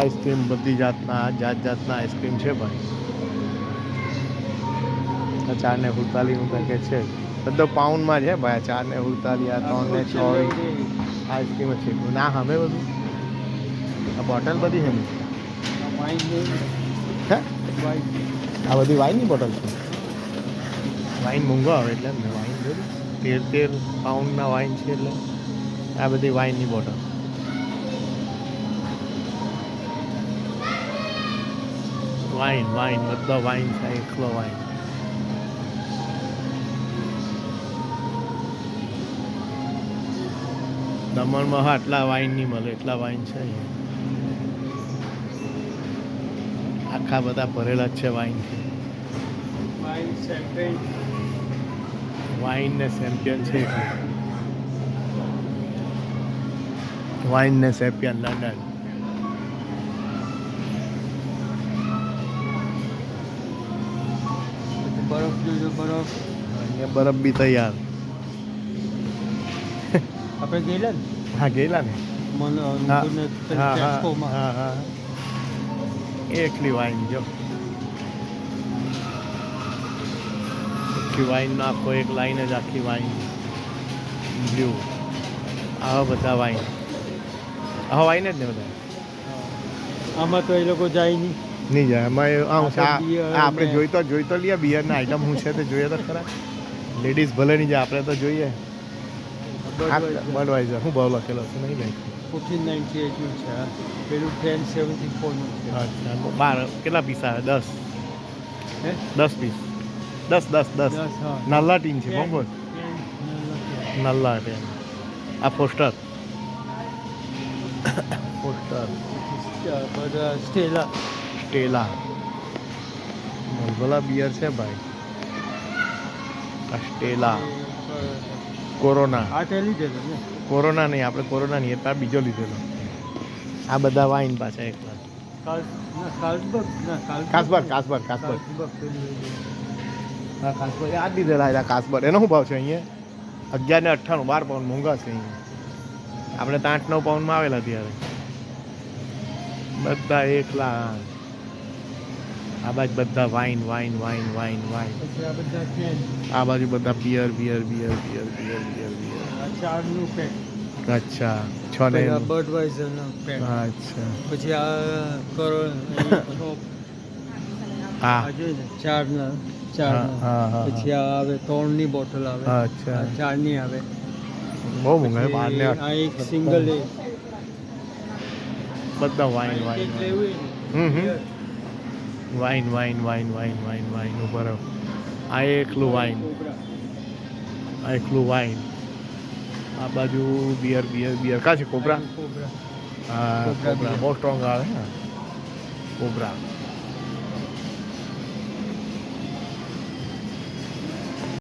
Ice cream બધી જાતના જાત જાતના આઈસ્ક્રીમ છે ભાઈ. આ ચાર ને હુડતાલીનું પેકેટ છે. બધો પાઉન્ડમાં છે ભાઈ આ ચાર ને હુડતાલી આ ત્રણ ને ચોવીસ આઈસ્ક્રીમ છે. ના હમે બધું? આ બોટલ બધી છે હે? આ બધી વાઇનની બોટલ છે. વાઇન મોંઘો આવે એટલે મેં વાઇન જોયું તેર તેર પાઉન્ડના વાઇન છે એટલે આ બધી વાઇનની બોટલ વાઇન વાઇન બધો વાઇન છે એકલો વાઇન દમણમાં આટલા વાઇન નહીં મળે એટલા વાઇન છે આખા બધા ભરેલા જ છે વાઇન વાઇન ને ચેમ્પિયન છે વાઇન ને ચેમ્પિયન લંડન બરફ જોજો બરફ. અહીંયા બરફ બી તૈયાર. આપણે ગયેલા ને? હા ગયેલા ને? એકલી વાઇન જો. આખી વાઇન આખો એક લાઈન જ આખી વાઇન બ્લુ આવા બધા વાઇન આવા વાઇન જ ને બધા? આમાં તો એ લોકો જાય નહીં. નહીં જાય એમાં આમ છે આપણે જોઈ તો જોઈ તો લઈએ બિયરના આઈટમ શું છે તે જોઈએ તો ખરા. લેડીઝ ભલે નહીં જાય આપણે તો જોઈએ. બડવાઇઝર શું ભાવ લખેલો છે નહીં ભાઈ? ફોર્ટીન નાઇન્ટી એટનું છે. પેલું ટેન સેવન્ટી ફોરનું છે. અચ્છા બાર કેટલા પીસ આવે? દસ. હે? દસ પીસ દસ દસ દસ. હા. નલ્લા ટીન છે ten, નલ્લા ટીન આ પોસ્ટર પોસ્ટર બધા સ્ટેલા સ્ટેલા મલબલા બિયર છે ભાઈ. આ સ્ટેલા. કોરોના. આ તે લીધેલો ને. કોરોના નહીં આપણે કોરોના નહીં એટલે આ બીજો લીધેલો. આ બધા વાઈન પાછા એક કાસબર કાસબર કાસબર. કાસબર. આ લીધેલા હતા કાસબર. એનો શું ભાવ છે અહીંયા? અગિયાર ને અઠ્ઠાણું બાર પાઉન્ડ મોંઘા છે અહીંયા. આપણે આઠ નવ પાઉન્ડમાં આવેલા ત્યારે. બધા એકલા આ બાજુ બધા wine wine wine wine wine આ બાજુ બધા beer beer beer beer beer beer beer ચારનું pack અચ્છા છ ને બર્ડવાઇઝરનું પેક અચ્છા. પછી આ કરો હા. ચારના હા પછી આ આવે ત્રણની બોટલ આવે. અચ્છા. ચારની આવે. બહુ મોંઘા બાર ને આ એક સિંગલ બધા વાઇન વાઈન હમ હમ. Wine wine wine wine wine wine ઉપર આ એકલું વાઇન આ એકલું વાઈન આ બાજુ બિયર બિયર બિયર કા છે? કોબરા? હા કોબરા કોબરા. બહુ સ્ટ્રોંગ આવે ને કોબરા.